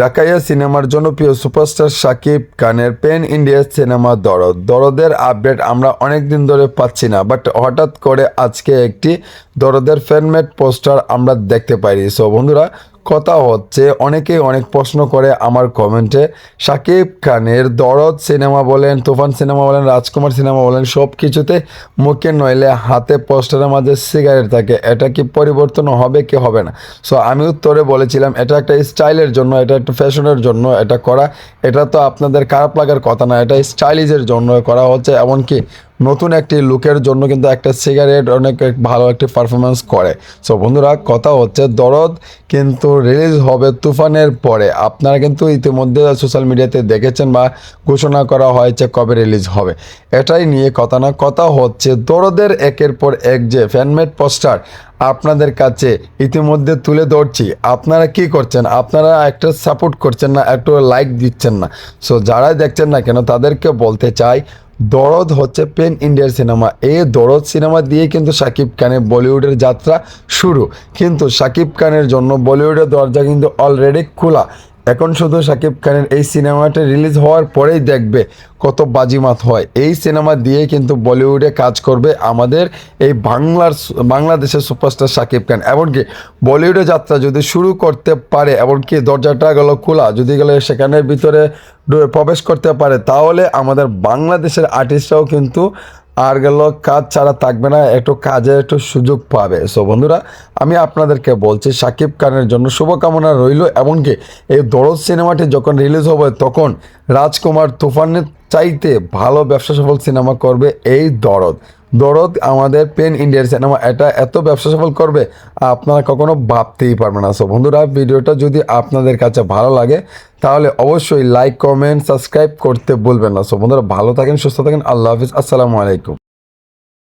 ডাকাইয়া সিনেমার জনপ্রিয় সুপারস্টার সাকিব খানের পেন ইন্ডিয়া সিনেমা দরদ। দরদের আপডেট আমরা অনেক দিন ধরে পাচ্ছি না, বাট হঠাৎ করে আজকে একটি দরদের ফ্যানমেড পোস্টার আমরা দেখতে পাই সো বন্ধুরা কথা হচ্ছে, অনেকেই অনেক প্রশ্ন করে আমার কমেন্টে শাকিব খানের দরদ সিনেমা বলেন, তুফান সিনেমা বলেন, রাজকুমার সিনেমা বলেন সব কিছুতে মুখে নইলে হাতে পোস্টারের মাঝে সিগারেট থাকে। এটা কি পরিবর্তন হবে কি হবে না? সো আমি উত্তরে বলেছিলাম, এটা একটা স্টাইলের জন্য, এটা একটা ফ্যাশনের জন্য এটা করা। এটা তো আপনাদের খারাপ লাগার কথা না, এটা স্টাইলিশের জন্য করা হচ্ছে। এমনকি নতুন একটি লুকের জন্য কিন্তু একটা সিগারেট অনেক ভালো একটি পারফরমেন্স করে। সো বন্ধুরা, কথা হচ্ছে দরদ কিন্তু রিলিজ হবে তুফানের পরে। আপনারা কিন্তু ইতিমধ্যে সোশ্যাল মিডিয়াতে দেখেছেন বা ঘোষণা করা হয়েছে কবে রিলিজ হবে। এটাই নিয়ে কথা না, কথা হচ্ছে দরদের একের পর এক যে ফ্যানমেড পোস্টার আপনাদের কাছে ইতিমধ্যে তুলে ধরছি। আপনারা কি করছেন? আপনারা একটা সাপোর্ট করছেন না, একটু লাইক দিচ্ছেন না। সো যারা দেখছেন না কেন, তাদেরকে বলতে চাই দরদ হচ্ছে পেন ইন্ডিয়ার সিনেমা এই দরদ সিনেমা দিয়ে কিন্তু সাকিব খানের বলিউডের যাত্রা শুরু। কিন্তু সাকিব খানের জন্য বলিউডের দরজা কিন্তু অলরেডি খোলা। এখন শুধু শাকিব খানের এই সিনেমাটা রিলিজ হওয়ার পরেই দেখবে কত বাজিমাত হয়। এই সিনেমা দিয়ে কিন্তু বলিউডে কাজ করবে আমাদের এই বাংলার বাংলাদেশের সুপারস্টার শাকিব খান। এমনকি বলিউডে যাত্রা যদি শুরু করতে পারে, এমনকি দরজাটা গেল খোলা, যদি গেলে সেখানের ভিতরে প্রবেশ করতে পারে, তাহলে আমাদের বাংলাদেশের আর্টিস্টরাও কিন্তু আর গেল, কাজ ছাড়া থাকবে না, একটু কাজের একটু সুযোগ পাবে। সো বন্ধুরা, আমি আপনাদেরকে বলছি, সাকিব খানের জন্য শুভকামনা রইল। এমনকি এই দরদ সিনেমাটি যখন রিলিজ হবে, তখন রাজকুমার তুফানের চাইতে ভালো ব্যবসা সফল সিনেমা করবে এই দরদ। দরদ আমাদের পেন ইন্ডিয়ার সিনেমা এটা এত ব্যবসা সফল করবে, আপনারা কখনো ভাবতেই পারবেন না। সো বন্ধুরা, ভিডিওটা যদি আপনাদের কাছে ভালো লাগে, তাহলে অবশ্যই লাইক কমেন্ট সাবস্ক্রাইব করতে বলবেন না। সো বন্ধুরা, ভালো থাকেন, সুস্থ থাকেন, আল্লাহ হাফিজ, আসসালামু আলাইকুম।